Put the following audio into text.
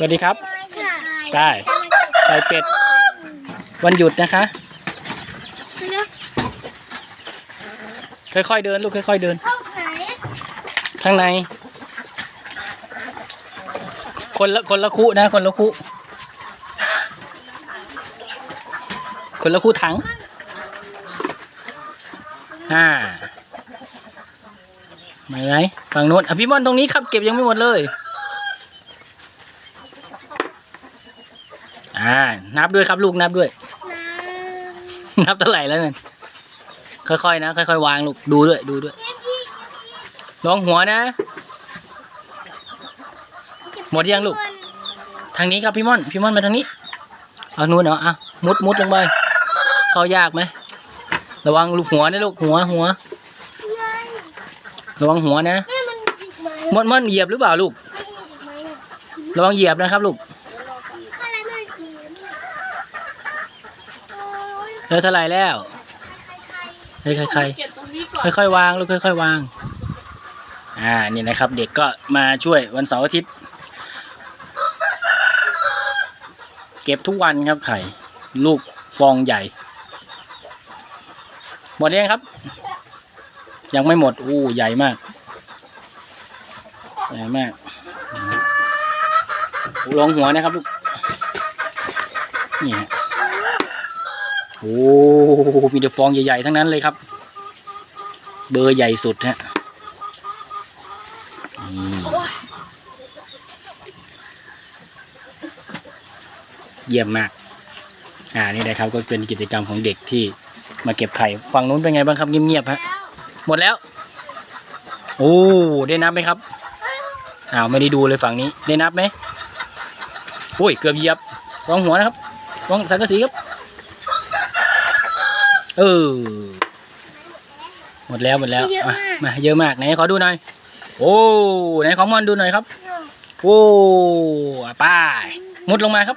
วัสดีครับค่ะได้ไข่เป็ด วันหยุดนะคะ ค่อยๆเดินลูกค่อยๆเดินเข้าไหนข้างใน คนละคนละคู่นะ คนละคู่ คนละคู่ถังอ่าไม่ไหมฝั่งโน้นอะพี่ม่อนตรงนี้ครับ เก็บยังไม่หมดเลย อ่า นับด้วยครับลูกนับด้วยน้นับเท่าไหร่แล้วนั่นค่อยๆนะค่อยๆวางลูกดูด้วยดูด้วยลองหัวนะำหมดยังลูก ทางนี้ครับพี่ม่อนพี่ม่อนมาทางนี้ เอานู้นเหรออะมุดมุดลงไปเข้ายากไหมระวังลูกหัวนะลูกหัวหัว ระวังหัวนะเอ๊ะมันอีกไหมม่อนม่อนเหยียบหรือเปล่าลูกไม่มีอีกไหมอะระวังเหยียบนะครับลูก อะไรไม่มีโอ้ยเออเท่าไรแล้วใครใครใครเก็บตรงนี้ก่อนค่อยๆวางลูกค่อยๆวาง อ่านี่นะครับ เด็กก็มาช่วยวันเสาร์อาทิตย์ เก็บทุกวันครับไข่ ลูกฟองใหญ่ หมดยังครับ ยังไม่หมดอู้ใหญ่มากใหญ่มากอู้ลองหัวนะครับลูกนี่ฮะ โอ้มีแต่ฟองใหญ่ๆทั้งนั้นเลยครับ เบอร์ใหญ่สุดฮะเยี่ยมมาก อ่านี่นะครับก็เป็นกิจกรรมของเด็กที่มาเก็บไข่ฝั่งนู้นเป็นไงบ้างครับเงียบๆฮะหมดแล้ว โอ้ได้นับไหมครับอ้าวไม่ได้ดูเลยฝั่งนี้ได้นับไหมโอ้ยเกือบเหยียบวางหัวนะครับวางสังกะสีครับ เออ หมดแล้วหมดแล้วเยอะอะมากมาเยอะมากไหนขอดูหน่อย โอ้ไหนของมอนดูหน่อยครับเนอะโอ้อะไป้ายมุดลงมาครับ